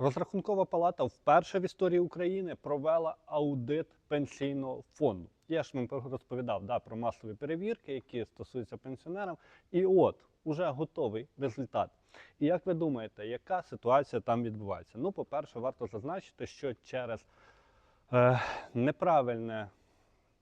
Розрахункова палата вперше в історії України провела аудит пенсійного фонду. Я ж вам розповідав да, про масові перевірки, які стосуються пенсіонерам. І от уже готовий результат. І як ви думаєте, яка ситуація там відбувається? Ну, по-перше, варто зазначити, що через е, неправильне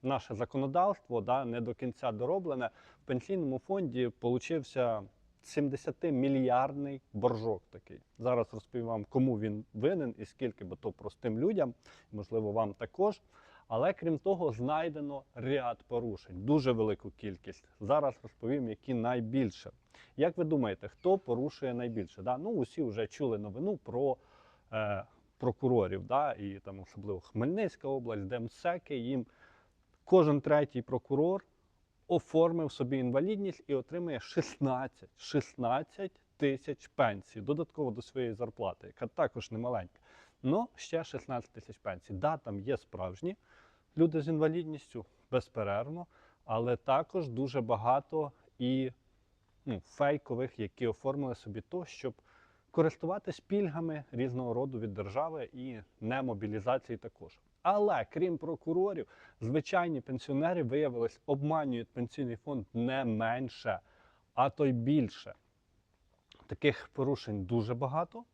наше законодавство, да, не до кінця дороблене, в пенсійному фонді получився 70-мільярдний боржок такий. Зараз розповім вам, кому він винен і скільки, бо то простим людям, можливо, вам також. Але крім того, знайдено ряд порушень, дуже велику кількість. Зараз розповім, які найбільше. Як ви думаєте, хто порушує найбільше? Да? Ну, усі вже чули новину про е, прокурорів, да? і там особливо Хмельницька область, Демсеки. Їм кожен третій прокурор оформив собі інвалідність і отримує 16, 16 тисяч пенсій додатково до своєї зарплати, яка також немаленька. Ну, ще 16 тисяч пенсій. Да, там є справжні люди з інвалідністю, безперервно, але також дуже багато і ну, фейкових, які оформили собі то, щоб користуватись пільгами різного роду від держави і немобілізації також. Але крім прокурорів, звичайні пенсіонери виявилось, обманюють пенсійний фонд не менше, а то й більше. Таких порушень дуже багато.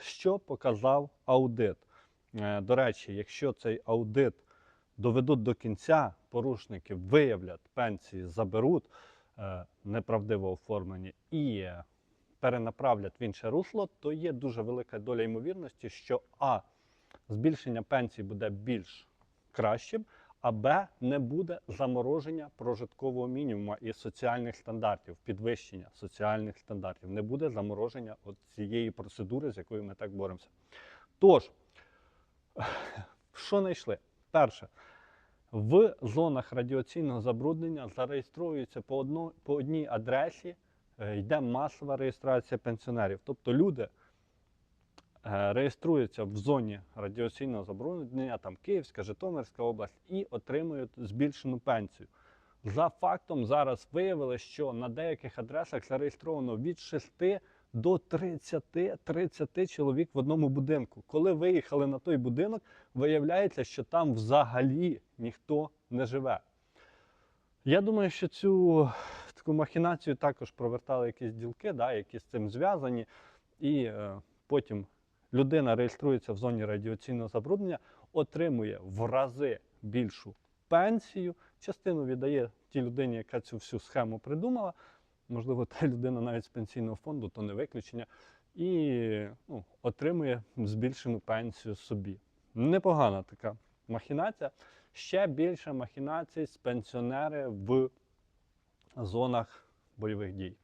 Що показав аудит? Е, До речі, якщо цей аудит доведуть до кінця, порушники виявлять пенсії, заберуть е, неправдиво оформлені і перенаправлять в інше русло, то є дуже велика доля ймовірності, що А. Збільшення пенсій буде більш кращим, а Б. Не буде замороження прожиткового мінімуму і соціальних стандартів, підвищення соціальних стандартів. Не буде замороження от цієї процедури, з якою ми так боремося. Тож, що знайшли? Перше, в зонах радіаційного забруднення зареєструються по, одно, по одній адресі, е, йде масова реєстрація пенсіонерів. Тобто люди реєструються в зоні радіаційного забруднення, там Київська, Житомирська область, і отримують збільшену пенсію. За фактом зараз виявили, що на деяких адресах зареєстровано від 6 до 30, 30 чоловік в одному будинку. Коли виїхали на той будинок, виявляється, що там взагалі ніхто не живе. Я думаю, що цю таку махінацію також провертали якісь ділки, да, які з цим зв'язані, і е, потім людина реєструється в зоні радіаційного забруднення, отримує в рази більшу пенсію, частину віддає тій людині, яка цю всю схему придумала. Можливо, та людина навіть з пенсійного фонду, то не виключення, і ну, отримує збільшену пенсію собі. Непогана така махінація. Ще більше махінацій з пенсіонери в зонах бойових дій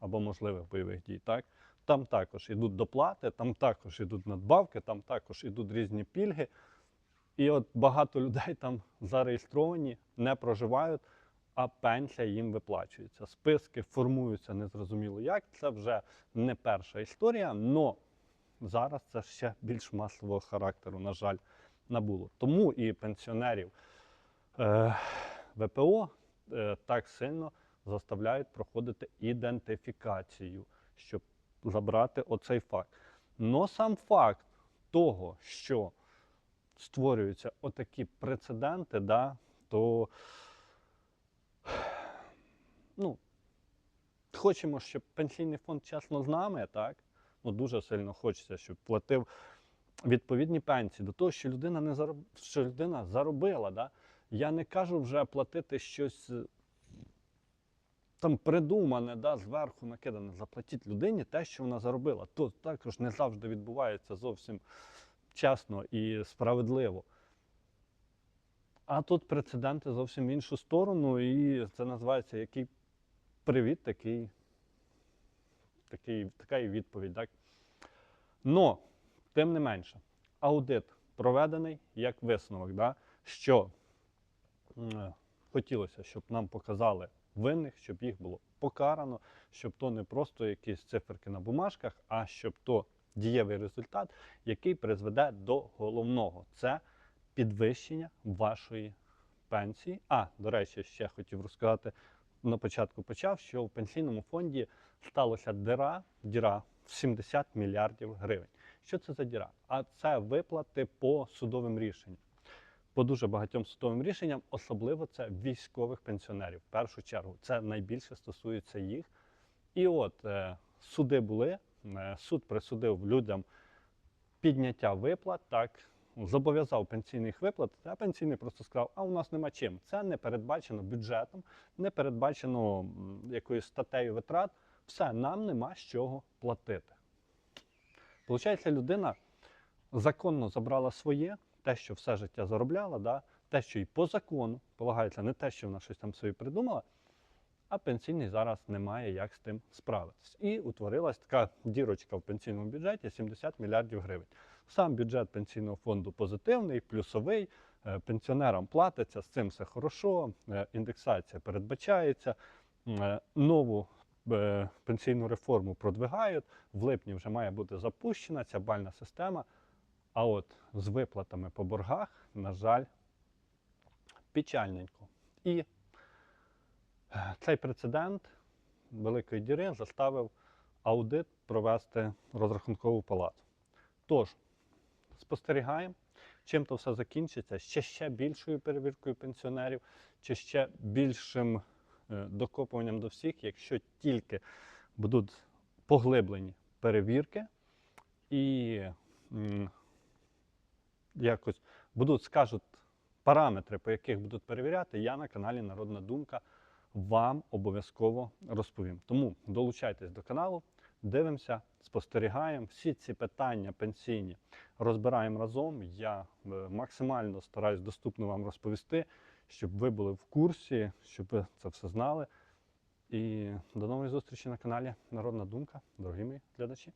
або можливих бойових дій. Так? Там також йдуть доплати, там також йдуть надбавки, там також йдуть різні пільги. І от багато людей там зареєстровані, не проживають, а пенсія їм виплачується. Списки формуються незрозуміло як. Це вже не перша історія, але зараз це ще більш масового характеру, на жаль, набуло. Тому і пенсіонерів е, ВПО е, так сильно заставляють проходити ідентифікацію, щоб забрати оцей факт. Но сам факт того, що створюються отакі прецеденти, да, то ну, хочемо, щоб пенсійний фонд чесно з нами, так? Ну, дуже сильно хочеться, щоб платив відповідні пенсії до того, що людина не зароб... що людина заробила. Да? Я не кажу вже платити щось там придумане, да, зверху накидане. Заплатіть людині те, що вона заробила. То також не завжди відбувається зовсім чесно і справедливо. А тут прецеденти зовсім в іншу сторону, і це називається який привіт, такий, такий, така і відповідь. Так? Но, тим не менше, аудит проведений як висновок, да? що хотілося, щоб нам показали винних, щоб їх було покарано, щоб то не просто якісь циферки на бумажках, а щоб то дієвий результат, який призведе до головного. Це підвищення вашої пенсії. А, до речі, ще хотів розказати, на початку почав, що в пенсійному фонді сталася дира, діра в 70 мільярдів гривень. Що це за діра? А це виплати по судовим рішенням. По дуже багатьом судовим рішенням, особливо це військових пенсіонерів. В першу чергу це найбільше стосується їх. І от е, суди були, е, суд присудив людям підняття виплат, так, зобов'язав пенсійних виплат, а пенсійний просто сказав, а у нас нема чим. Це не передбачено бюджетом, не передбачено якоюсь статтею витрат. Все, нам нема з чого платити. Получається, людина законно забрала своє, те, що все життя заробляла, да, те, що і по закону полагається, не те, що вона щось там собі придумала, а пенсійний зараз не має як з тим справитись. І утворилась така дірочка в пенсійному бюджеті 70 мільярдів гривень. Сам бюджет пенсійного фонду позитивний, плюсовий, е, пенсіонерам платиться, з цим все хорошо, е, індексація передбачається, е, нову пенсійну реформу продвигають, в липні вже має бути запущена ця бальна система. А от з виплатами по боргах, на жаль, печальненько. І е, цей прецедент Великої діри заставив аудит провести розрахункову палату. Тож, спостерігаємо, чим то все закінчиться, ще ще більшою перевіркою пенсіонерів, чи ще більшим е, докопуванням до всіх, якщо тільки будуть поглиблені перевірки і якось будуть, скажуть параметри, по яких будуть перевіряти, я на каналі Народна Думка вам обов'язково розповім. Тому долучайтесь до каналу, дивимося, спостерігаємо. Всі ці питання пенсійні розбираємо разом. Я е, максимально стараюсь доступно вам розповісти, щоб ви були в курсі, щоб ви це все знали. І до нової зустрічі на каналі Народна Думка, дорогі мої глядачі.